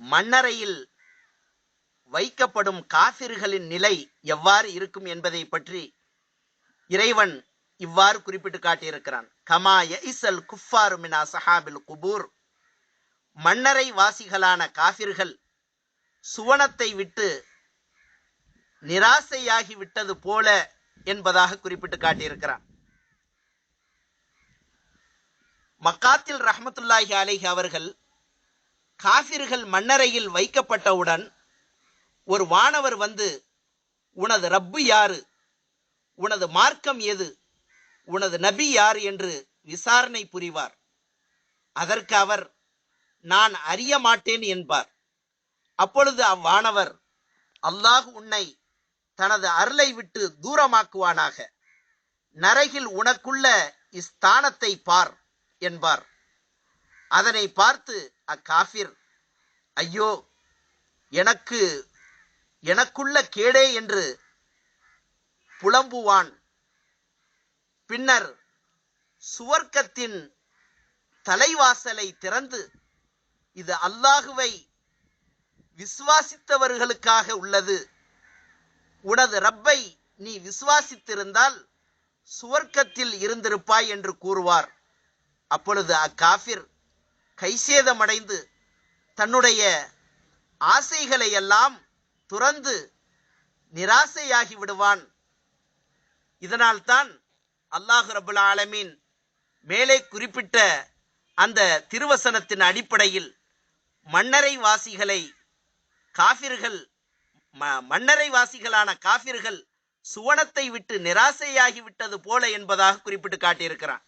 மண்ணறையில் வைக்கப்படும் காபிர்களின் நிலை எவ்வாறு இருக்கும் என்பதை பற்றி இறைவன் இவ்வாறு குறிப்பிட்டு காட்டியிருக்கிறான். கமாய இசல் குஃபாரு மினா சஹாபில் குபூர். மன்னரை வாசிகளான காபிர்கள் சுவனத்தை விட்டு நிராசையாகி விட்டது போல என்பதாக குறிப்பிட்டு காட்டியிருக்கிறான். மக்காத்தில் ரஹமத்துல்லாஹி அலைஹி அவர்கள் காபிர்கள் மன்னரையில் வைக்கப்பட்டவுடன் ஒரு வானவர் வந்து உனது ரப்பு யாரு? உனது மார்க்கம் எது? உனது நபி யார்? என்று விசாரணை புரிவார். அதற்கு அவர் நான் அறிய மாட்டேன் என்பார். அப்பொழுது அவ்வானவர் அல்லாஹ் உன்னை தனது அருளை விட்டு தூரமாக்குவானாக. நரகில் உனக்குள்ள இஸ்தானத்தை பார் என்பார். அதனை பார்த்து அக்காஃபிர் ஐயோ எனக்கு எனக்குள்ள கேடே என்று புலம்புவான். பின்னர் சுவர்க்கத்தின் தலைவாசலை திறந்து இது அல்லாஹுவை விசுவாசித்தவர்களுக்காக உள்ளது. உனது ரப்பை நீ விசுவாசித்திருந்தால் சுவர்க்கத்தில் இருந்திருப்பாய் என்று கூறுவார். அப்பொழுது அக்காஃபிர் கைசேதமடைந்து தன்னுடைய ஆசைகளை எல்லாம் துறந்து நிராசையாகி விடுவான். இதனால்தான் அல்லாஹு ரபுல் ஆலமீன் மேலே குறிப்பிட்ட அந்த திருவசனத்தின் அடிப்படையில் மன்னரை வாசிகளை காபிர்கள் ம- மன்னரை வாசிகளான காபிர்கள் சுவனத்தை விட்டு நிராசையாகி விட்டது போல என்பதாக குறிப்பிட்டு காட்டியிருக்கிறான்.